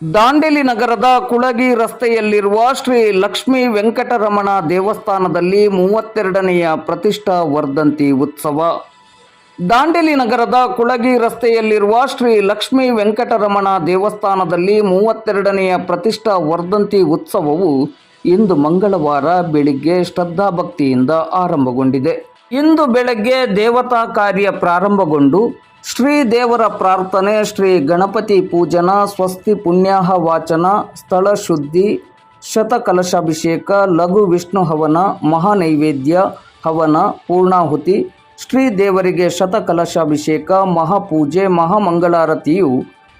ದಾಂಡೇಲಿ ನಗರದ ಕುಳಗಿ ರಸ್ತೆಯಲ್ಲಿರುವ ಶ್ರೀ ಲಕ್ಷ್ಮೀ ವೆಂಕಟರಮಣ ದೇವಸ್ಥಾನದಲ್ಲಿ ಮೂವತ್ತೆರಡನೆಯ ಪ್ರತಿಷ್ಠಾ ವರ್ಧಂತಿ ಉತ್ಸವ. ದಾಂಡೇಲಿ ನಗರದ ಕುಳಗಿ ರಸ್ತೆಯಲ್ಲಿರುವ ಶ್ರೀ ಲಕ್ಷ್ಮೀ ವೆಂಕಟರಮಣ ದೇವಸ್ಥಾನದಲ್ಲಿ ಮೂವತ್ತೆರಡನೆಯ ಪ್ರತಿಷ್ಠಾ ವರ್ಧಂತಿ ಉತ್ಸವವು ಇಂದು ಮಂಗಳವಾರ ಬೆಳಿಗ್ಗೆ ಶ್ರದ್ಧಾಭಕ್ತಿಯಿಂದ ಆರಂಭಗೊಂಡಿದೆ. ಇಂದು ಬೆಳಗ್ಗೆ ದೇವತಾ ಕಾರ್ಯ ಪ್ರಾರಂಭಗೊಂಡು ಶ್ರೀ ದೇವರ ಪ್ರಾರ್ಥನೆ, ಶ್ರೀ ಗಣಪತಿ ಪೂಜನ, ಸ್ವಸ್ತಿ ಪುಣ್ಯಾಹ ವಾಚನ, ಸ್ಥಳ ಶುದ್ಧಿ, ಶತಕಲಶಾಭಿಷೇಕ, ಲಘು ವಿಷ್ಣು ಹವನ, ಮಹಾನೈವೇದ್ಯ ಹವನ, ಪೂರ್ಣಾಹುತಿ, ಶ್ರೀ ದೇವರಿಗೆ ಶತಕಲಶಾಭಿಷೇಕ, ಮಹಾಪೂಜೆ, ಮಹಾಮಂಗಳಾರತಿಯು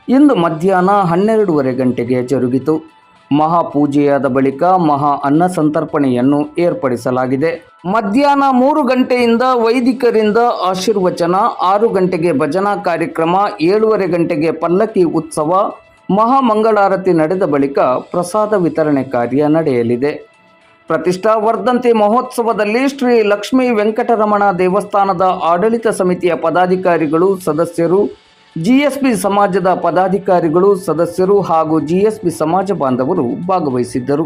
ಇಂದು ಮಧ್ಯಾಹ್ನ ಹನ್ನೆರಡೂವರೆ ಗಂಟೆಗೆ ಜರುಗಿತು. ಮಹಾಪೂಜೆಯಾದ ಬಳಿಕ ಮಹಾ ಅನ್ನ ಸಂತರ್ಪಣೆಯನ್ನು ಏರ್ಪಡಿಸಲಾಗಿದೆ. ಮಧ್ಯಾಹ್ನ ಮೂರು ಗಂಟೆಯಿಂದ ವೈದಿಕರಿಂದ ಆಶೀರ್ವಚನ, ಆರು ಗಂಟೆಗೆ ಭಜನಾ ಕಾರ್ಯಕ್ರಮ, ಏಳುವರೆ ಗಂಟೆಗೆ ಪಲ್ಲಕ್ಕಿ ಉತ್ಸವ, ಮಹಾಮಂಗಳಾರತಿ ನಡೆದ ಬಳಿಕ ಪ್ರಸಾದ ವಿತರಣೆ ಕಾರ್ಯ ನಡೆಯಲಿದೆ. ಪ್ರತಿಷ್ಠಾ ವರ್ಧಂತಿ ಮಹೋತ್ಸವದಲ್ಲಿ ಶ್ರೀ ಲಕ್ಷ್ಮೀ ವೆಂಕಟರಮಣ ದೇವಸ್ಥಾನದ ಆಡಳಿತ ಸಮಿತಿಯ ಪದಾಧಿಕಾರಿಗಳು, ಸದಸ್ಯರು ಜಿಎಸ್ಬಿ ಸಮಾಜದ ಪದಾಧಿಕಾರಿಗಳು ಸದಸ್ಯರು ಹಾಗೂ ಜಿಎಸ್ಬಿ ಸಮಾಜ ಬಾಂಧವರು ಭಾಗವಹಿಸಿದ್ದರು.